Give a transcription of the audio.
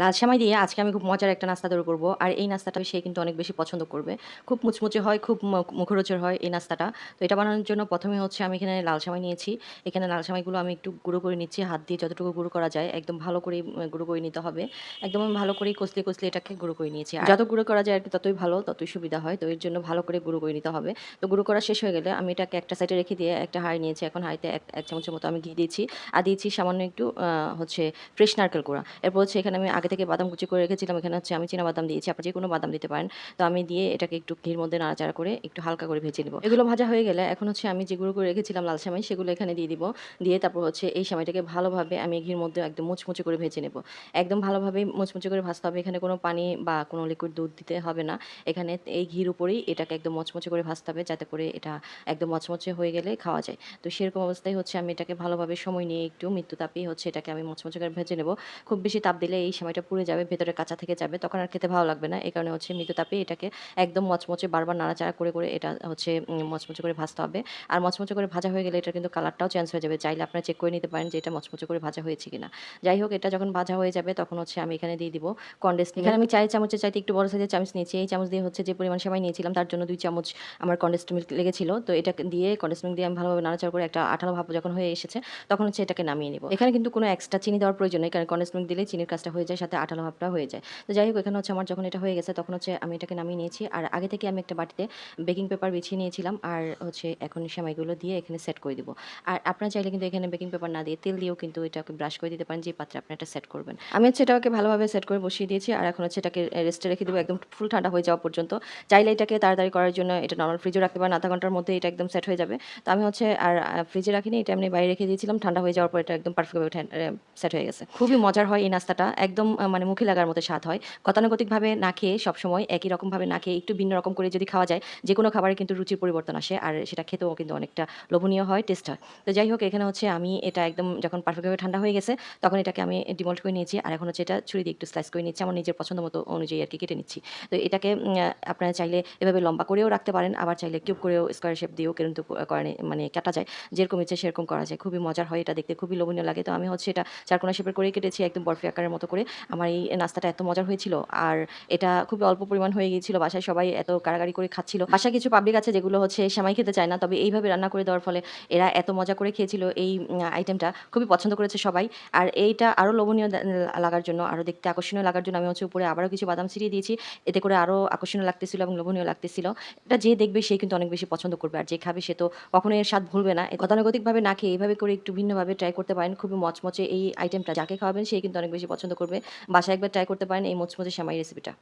লাল দিয়ে আজকে আমি খুব মজার একটা নাস্তা তৈরি করব। আর এই নাস্তাটা সে কিন্তু অনেক বেশি পছন্দ করবে। খুব মুচমুচে হয়, খুব মুখরোচর হয় এই নাস্তাটা। তো এটা বানানোর জন্য প্রথমে হচ্ছে আমি এখানে লাল নিয়েছি। এখানে লাল সেমাইগুলো আমি একটু গুঁড়ো করে নিচ্ছি, হাত দিয়ে যতটুকু গুঁড়ো করা যায়। একদম ভালো করে গুঁড়ো করে নিতে হবে। একদম আমি ভালো করে কষলে কষলে এটাকে গুঁড়ো করে নিয়েছি। যত গুঁড়ো করা যায় আর কি ততই ভালো, ততই সুবিধা হয়। তো এর জন্য ভালো করে গুঁড়ো করে নিতে হবে। তো গুঁড়ো করা শেষ হয়ে গেলে আমি এটাকে একটা সাইডে রেখে দিয়ে একটা হাঁড়ি নিয়েছি। এখন হাঁড়িতে এক চামচের মতো আমি ঘি দিয়েছি। আর দিয়েছি সামান্য একটু হচ্ছে ফ্রেশ নারকেল কোড়া এরপর হচ্ছে এখানে আমি আগে থেকে বাদাম কুচি করে রেখেছিলাম, এখানে হচ্ছে আমি চীনা বাদাম দিয়েছি আপনার যে কোনো বাদাম দিতে পারেন। তো আমি দিয়ে এটাকে একটু ঘির মধ্যে নাড়াচাড়া করে একটু হালকা করে ভেজে নেব। এগুলো ভাজা হয়ে গেলে এখন হচ্ছে আমি যেগুলো করে রেখেছিলাম লাল সেমাই, সেগুলো এখানে দিয়ে দিব। দিয়ে তারপর হচ্ছে এই সেমাইটাকে ভালোভাবে আমি ঘির মধ্যে একদম মুচমুচে করে ভেজে নেব। একদম ভালোভাবে মুচমুচে করে ভাজতে হবে, এখানে কোনো পানি বা কোনো লিকুইড দুধ দিতে হবে না। এখানে এই ঘির উপরেই এটাকে একদম মচমচে করে ভাজতে হবে, যাতে করে এটা একদম মচমচে হয়ে গেলে খাওয়া যায়। তো সেরকম অবস্থায় হচ্ছে আমি এটাকে ভালোভাবে সময় নিয়ে একটু মৃত্যু তাপেই হচ্ছে এটাকে আমি মচমচে করে ভেজে নেব। খুব বেশি তাপ দিলে এই সময়টা পুড়ে যাবে, ভেতরে কাঁচা থেকে যাবে, তখন আর খেতে ভালো লাগবে না। এই কারণে হচ্ছে মৃত্যু তাপে এটাকে একদম মচমচে বারবার নাড়াচাড়া করে করে এটা হচ্ছে মচমচে করে ভাজতে হবে। আর মচমচে করে ভাজা হয়ে গেলে এটা কিন্তু কালারটাও চেঞ্জ হয়ে যাবে। চাইলে আপনারা চেক করে নিতে পারেন যে এটা মচমচে করে ভাজা হয়েছে কিনা। যাই হোক, এটা যখন ভাজা হয়ে যাবে তখন হচ্ছে আমি এখানে দিয়ে দিব কন্ডেন্স এখানে আমি চাই চামচের চাইতে একটু বড় সাইজের চামচ নিয়েছি। এই চামচ দিয়ে হচ্ছে যে পরিমাণ সময় নিয়েছিলাম, তার জন্য দুই চামচ আমার কন্ডেন্সড মিল্ক লেগেছিল। তো এটা দিয়ে কন্ডেন্সড মিল্ক দিয়ে আমি ভালোভাবে নাড়াচাড়া করে একটা আঠালো ভাব যখন হয়ে এসেছে, তখন হচ্ছে এটাকে নামিয়ে নিব। এখানে কিন্তু কোনো এক্সট্রা চিনি দেওয়ার প্রয়োজন নেই, কারণ কন্ডেন্সড মিল্ক দিলে চিনির কাজটা হয়ে যায়। সাথে আঠালো ভাবটা হয়ে যায়। তো যাই হোক, এখানে হচ্ছে আমার যখন এটা হয়ে গেছে, তখন হচ্ছে আমি এটাকে নামিয়ে নিয়েছি। আর আগে থেকে আমি একটা বাটিতে বেকিং পেপার বিছিয়ে নিয়েছিলাম। আর হচ্ছে এখন সেমাইগুলো দিয়ে এখানে সেট করে দিব। আর আপনারা চাইলে কিন্তু এখানে বেকিং পেপার না দিয়ে তেল দিয়েও কিন্তু এটাকে ব্রাশ করে দিতে পারেন। যে পাত্রে আপনি এটা সেট করবেন। আমি হচ্ছে এটাকে ভালোভাবে সেট করে বসিয়ে দিয়েছি। আর এখন হচ্ছে এটাকে রেস্টে রেখে দেবো একদম ফুল ঠান্ডা হয়ে যাওয়া পর্যন্ত। চাইলে এটাকে তাড়াতাড়ি করার জন্য এটা নর্মাল ফ্রিজে রাখতে পারেন। আধা ঘণ্টার মধ্যে এটা একদম সেট হয়ে যাবে। তো আমি হচ্ছে আর ফ্রিজে রাখিনি, এটা আমি বাইরে রেখে দিয়েছিলাম। ঠান্ডা হয়ে যাওয়ার পর এটা একদম পারফেক্টভাবে সেট হয়ে গেছে। খুবই মজার হয় এই নাস্তাটা। একদম আহ, মানে মুখে লাগার মতো স্বাদ হয়। গতানুগতিকভাবে না খেয়ে সবসময় একই রকমভাবে না খেয়ে একটু ভিন্ন রকম করে যদি খাওয়া যায় যে কোনো খাবারে কিন্তু রুচির পরিবর্তন আসে আর সেটা খেতেও কিন্তু অনেকটা লোভনীয় হয় টেস্ট হয়। তো যাই হোক এখানে হচ্ছে আমি এটা একদম যখন পারফেক্টভাবে ঠান্ডা হয়ে গেছে তখন এটাকে আমি ডিমল্ট করে নিয়েছি আর এখন হচ্ছে এটা ছুরি দিয়ে একটু স্লাইস করে নিচ্ছি আমার নিজের পছন্দ মতো অনুযায়ী আর কি কেটে নিচ্ছি। তো এটাকে আপনারা চাইলে এভাবে লম্বা করেও রাখতে পারেন আবার চাইলে কিউব করেও স্কোয়ার শেপ দিয়েও কিন্তু মানে কাটা যায়। যেরকম ইচ্ছে সেরকম করা যায়। খুবই মজার হয় এটা দেখতে খুবই লোভনীয় লাগে। তো আমি হচ্ছে এটা চারকোনা শেপের করে কেটেছি একদম বরফি আকারের মতো করে। আমার এই নাস্তাটা এত মজার হয়েছিল। আর এটা খুবই অল্প পরিমাণ হয়ে গিয়েছিল, বাসায় সবাই এত কারাগারি করে খাচ্ছিল। বাসায় কিছু পাবলিক আছে যেগুলো হচ্ছে সেমাই খেতে চায় না, তবে এইভাবে রান্না করে দেওয়ার ফলে এরা এত মজা করে খেয়েছিল এই আইটেমটা খুবই পছন্দ করেছে সবাই। আর এইটা আরও লোভনীয় লাগার জন্য আরও দেখতে আকর্ষণীয় লাগার জন্য আমি হচ্ছে উপরে আবারও কিছু বাদাম ছিটিয়ে দিয়েছি। এতে করে আরও আকর্ষণীয় লাগতেছিল এবং লোভনীয় লাগতেছিল। এটা যে দেখবে সে কিন্তু অনেক বেশি পছন্দ করবে, আর যে খাবে সে তো কখনো এর স্বাদ ভুলবে না। গতানুগতিকভাবে না খেয়ে এইভাবে করে একটু ভিন্নভাবে ট্রাই করতে পারেন। খুবই মচমচে এই আইটেমটা যাকে খাওয়াবেন সে কিন্তু অনেক বেশি পছন্দ করবে। বাসায় একবার ট্রাই করতে পারেন এই মচমচে সেমাই রেসিপিটা